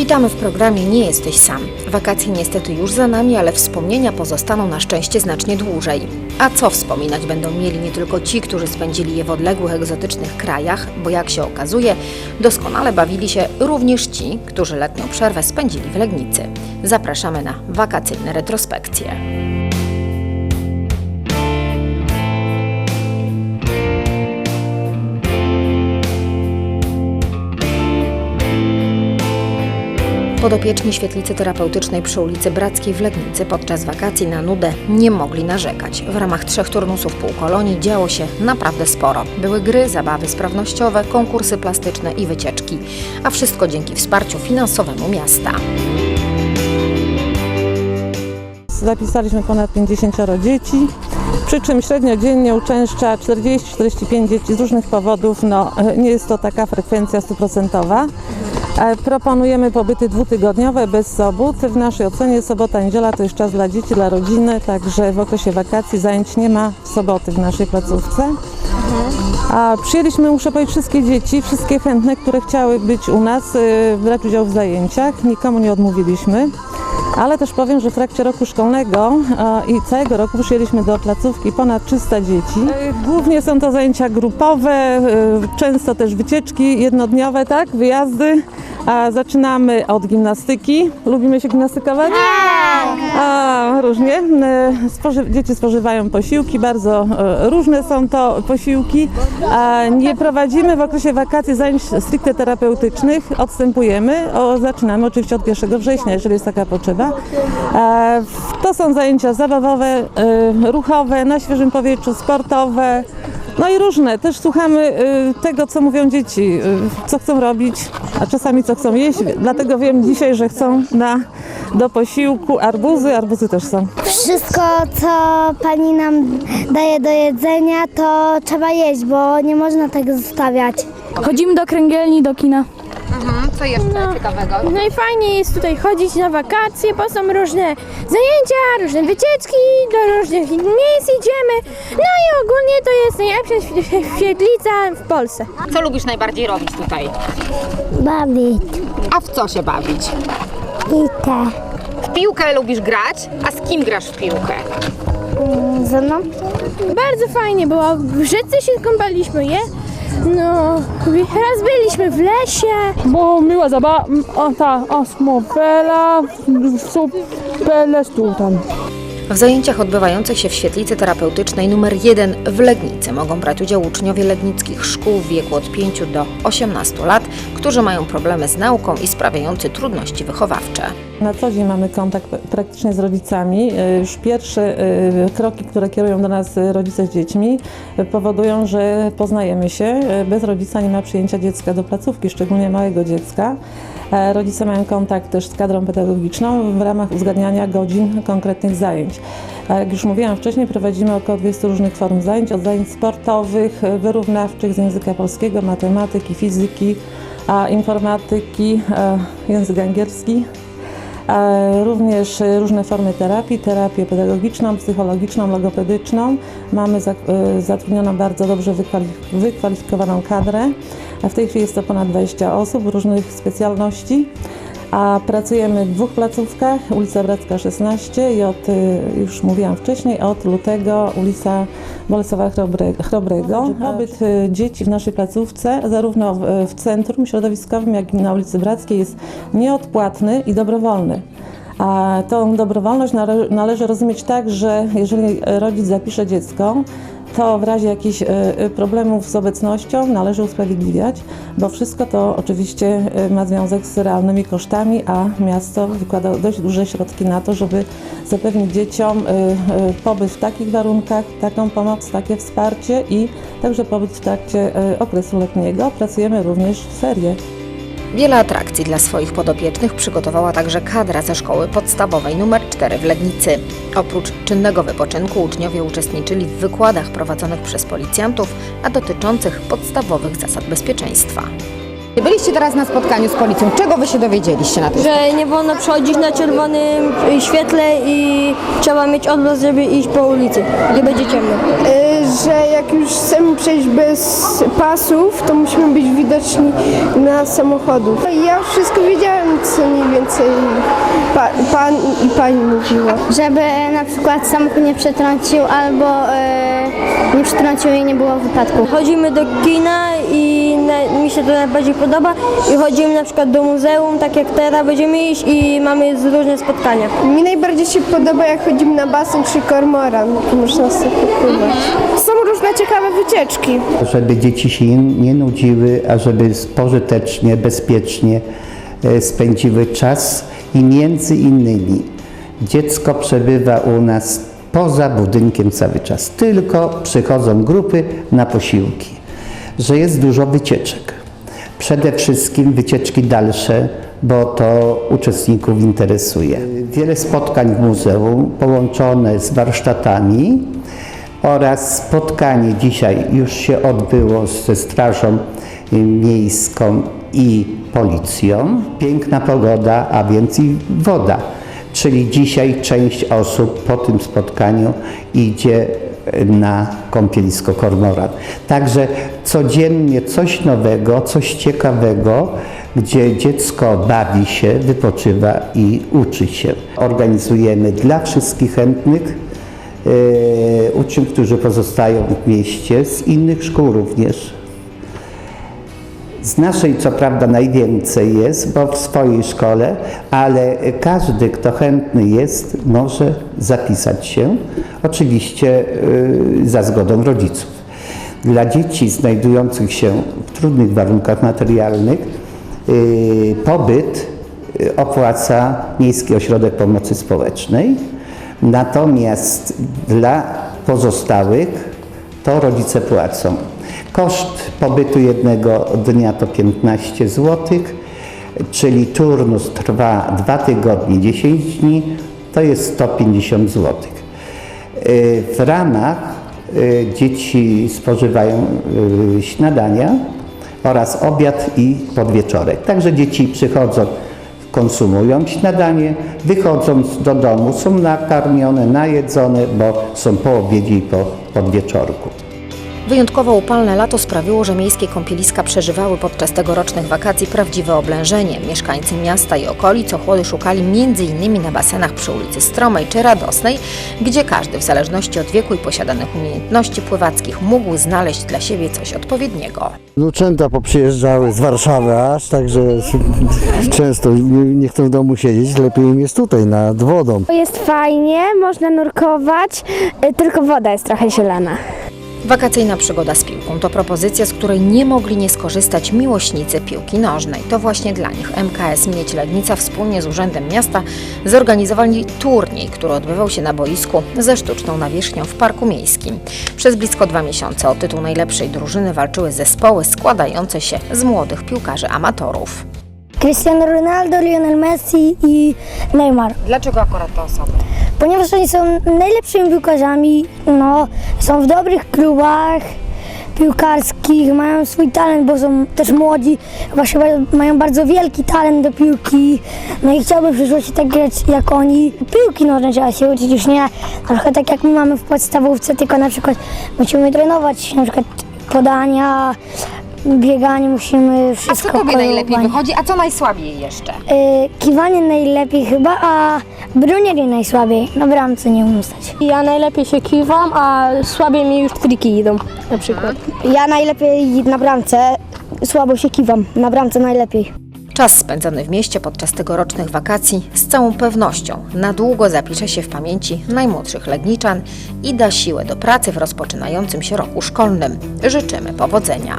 Witamy w programie Nie jesteś sam. Wakacje niestety już za nami, ale wspomnienia pozostaną na szczęście znacznie dłużej. A co wspominać będą mieli nie tylko ci, którzy spędzili je w odległych, egzotycznych krajach, bo jak się okazuje, doskonale bawili się również ci, którzy letnią przerwę spędzili w Legnicy. Zapraszamy na wakacyjne retrospekcje. Podopieczni świetlicy terapeutycznej przy ulicy Brackiej w Legnicy podczas wakacji na nudę nie mogli narzekać. W ramach trzech turnusów półkolonii działo się naprawdę sporo. Były gry, zabawy sprawnościowe, konkursy plastyczne i wycieczki. A wszystko dzięki wsparciu finansowemu miasta. Zapisaliśmy ponad 50 dzieci, przy czym średnio dziennie uczęszcza 40-45 dzieci z różnych powodów. No, e, nie jest to taka frekwencja stuprocentowa. E, Proponujemy pobyty dwutygodniowe bez sobot. W naszej ocenie sobota, niedziela to jest czas dla dzieci, dla rodziny, także w okresie wakacji zajęć nie ma w soboty w naszej placówce. A przyjęliśmy, muszę powiedzieć, wszystkie dzieci, wszystkie chętne, które chciały być u nas, e, brać udział w zajęciach. Nikomu nie odmówiliśmy. Ale też powiem, że w trakcie roku szkolnego e, i całego roku przyjęliśmy do placówki ponad 300 dzieci. E, Głównie są to zajęcia grupowe, e, często też wycieczki jednodniowe, tak, wyjazdy. Zaczynamy od gimnastyki. Lubimy się gimnastykować? A, różnie. E, dzieci spożywają posiłki, bardzo e, różne są to posiłki. A nie prowadzimy w okresie wakacji zajęć stricte terapeutycznych, odstępujemy. O, zaczynamy oczywiście od 1 września, jeżeli jest taka potrzeba. E, To są zajęcia zabawowe, e, ruchowe, na świeżym powietrzu, sportowe. No i różne. Też słuchamy tego, co mówią dzieci, co chcą robić, a czasami co chcą jeść. Dlatego wiem dzisiaj, że chcą na, do posiłku arbuzy. Arbuzy też są. Wszystko, co pani nam daje do jedzenia, to trzeba jeść, bo nie można tego zostawiać. Chodzimy do kręgielni, do kina. Co jeszcze ciekawego? No i fajnie jest tutaj chodzić na wakacje, bo są różne zajęcia, różne wycieczki, do różnych miejsc idziemy. No i ogólnie to jest najlepsza świe- świetlica w Polsce. Co lubisz najbardziej robić tutaj? Bawić A w co się bawić? I te. W piłkę lubisz grać? A z kim grasz w piłkę? Ze mną? Bardzo fajnie było, w rzece się kąpaliśmy, je? No, raz byliśmy w lesie. Bo miła zabawa, o ta osmopela, super tu tam. W zajęciach odbywających się w świetlicy terapeutycznej numer 1 w Legnicy mogą brać udział uczniowie legnickich szkół w wieku od 5 do 18 lat, którzy mają problemy z nauką i sprawiający trudności wychowawcze. Na co dzień mamy kontakt praktycznie z rodzicami. Już pierwsze e, kroki, które kierują do nas rodzice z dziećmi, powodują, że poznajemy się. Bez rodzica nie ma przyjęcia dziecka do placówki, szczególnie małego dziecka. E, Rodzice mają kontakt też z kadrą pedagogiczną w ramach uzgadniania godzin konkretnych zajęć. Jak już mówiłam wcześniej, prowadzimy około 200 różnych form zajęć, od zajęć sportowych, e, wyrównawczych z języka polskiego, matematyki, fizyki, informatyki, e, język angielski, również różne formy terapii, terapię pedagogiczną, psychologiczną, logopedyczną. Mamy za- zatrudnioną bardzo dobrze wykwali- wykwalifikowaną kadrę. W tej chwili jest to ponad 20 osób różnych specjalności. A pracujemy w dwóch placówkach, ulica Bracka 16 i od, e, już mówiłam wcześniej, od lutego ulica Bolesława Chrobre- Chrobrego. Pobyt e, dzieci w naszej placówce, zarówno w, w centrum środowiskowym, jak i na ulicy Brackiej jest nieodpłatny i dobrowolny. A tą dobrowolność nale- należy rozumieć tak, że jeżeli rodzic zapisze dziecko, to w razie jakichś e, e, problemów z obecnością należy usprawiedliwiać, bo wszystko to oczywiście e, ma związek z realnymi kosztami, a miasto wykłada dość duże środki na to, żeby zapewnić dzieciom pobyt w takich warunkach, taką pomoc, takie wsparcie i także pobyt w trakcie okresu letniego. Pracujemy również w ferie. Wiele atrakcji dla swoich podopiecznych przygotowała także kadra ze szkoły podstawowej nr 4 w Legnicy. Oprócz czynnego wypoczynku uczniowie uczestniczyli w wykładach prowadzonych przez policjantów, a dotyczących podstawowych zasad bezpieczeństwa. Byliście teraz na spotkaniu z policją. Czego wy się dowiedzieliście na tym? że nie wolno przechodzić na czerwonym y, świetle i trzeba mieć odblask, żeby iść po ulicy, gdzie będzie ciemno. Y, że jak już chcemy przejść bez pasów, to musimy być widoczni na samochodów. Ja już wszystko wiedziałem, co mniej więcej pa, pan i pani mówiła. Żeby na przykład samochód nie przetrącił albo e, nie przetrącił i nie było wypadku. Chodzimy do kina i mi się to najbardziej podoba i chodzimy na przykład do muzeum, tak jak teraz będziemy iść i mamy różne spotkania. Mi najbardziej się podoba, jak chodzimy na basen czy kormoran, można sobie popływać. Są różne ciekawe wycieczki. żeby dzieci się nie, nie nudziły, a żeby pożytecznie, bezpiecznie e, spędziły czas i między innymi dziecko przebywa u nas poza budynkiem cały czas, tylko przychodzą grupy na posiłki, że jest dużo wycieczek. Przede wszystkim wycieczki dalsze, bo to uczestników interesuje. Wiele spotkań w muzeum połączone z warsztatami oraz spotkanie dzisiaj już się odbyło ze Strażą Miejską i Policją. Piękna pogoda, a więc i woda. Czyli dzisiaj część osób po tym spotkaniu idzie na kąpielisko Kormoran. Także codziennie coś nowego, coś ciekawego, gdzie dziecko bawi się, wypoczywa i uczy się. Organizujemy dla wszystkich chętnych e, uczniów, którzy pozostają w mieście, z innych szkół również. Z naszej co prawda najwięcej jest, bo w swojej szkole, ale każdy, kto chętny jest, może zapisać się, oczywiście y, za zgodą rodziców. Dla dzieci znajdujących się w trudnych warunkach materialnych y, pobyt y, opłaca Miejski Ośrodek Pomocy Społecznej, natomiast dla pozostałych to rodzice płacą. Koszt pobytu jednego dnia to 15 zł, czyli turnus trwa 2 tygodnie, 10 dni, to jest 150 zł. Y, W ramach y, dzieci spożywają y, śniadania oraz obiad i podwieczorek. Także dzieci przychodzą, konsumują śniadanie, wychodząc do domu są nakarmione, najedzone, bo są po obiedzie i po podwieczorku. Wyjątkowo upalne lato sprawiło, że miejskie kąpieliska przeżywały podczas tegorocznych wakacji prawdziwe oblężenie. Mieszkańcy miasta i okolic ochłody szukali m.in. na basenach przy ulicy Stromej czy Radosnej, gdzie każdy w zależności od wieku i posiadanych umiejętności pływackich mógł znaleźć dla siebie coś odpowiedniego. Wnuczęta poprzyjeżdżały z Warszawy aż, także często nie, nie chcą w domu siedzieć, lepiej im jest tutaj, nad wodą. Jest fajnie, można nurkować, y, tylko woda jest trochę zielona. Wakacyjna przygoda z piłką to propozycja, z której nie mogli nie skorzystać miłośnicy piłki nożnej. To właśnie dla nich MKS Miedź Legnica wspólnie z Urzędem Miasta zorganizowali turniej, który odbywał się na boisku ze sztuczną nawierzchnią w Parku Miejskim. Przez blisko dwa miesiące o tytuł najlepszej drużyny walczyły zespoły składające się z młodych piłkarzy amatorów. Cristiano Ronaldo, Lionel Messi i Neymar. Dlaczego akurat te osoby? Ponieważ oni są najlepszymi piłkarzami, no, są w dobrych klubach piłkarskich, mają swój talent, bo są też młodzi, właśnie mają bardzo wielki talent do piłki. No i chciałbym w przyszłości tak grać jak oni. Piłki nożnej trzeba się uczyć już nie, przykład tak jak my mamy w podstawówce, tylko na przykład musimy trenować na przykład podania, bieganie musimy A wszystko. co tobie najlepiej wychodzi, a co najsłabiej jeszcze? Y, kiwanie najlepiej chyba, a bronieri najsłabiej. Na bramce nie umiem stać. Ja najlepiej się kiwam, a słabiej mi już triki idą na przykład. Ja najlepiej na bramce, słabo się kiwam. Na bramce najlepiej. Czas spędzony w mieście podczas tegorocznych wakacji z całą pewnością na długo zapisze się w pamięci najmłodszych Legniczan i da siłę do pracy w rozpoczynającym się roku szkolnym. Życzymy powodzenia.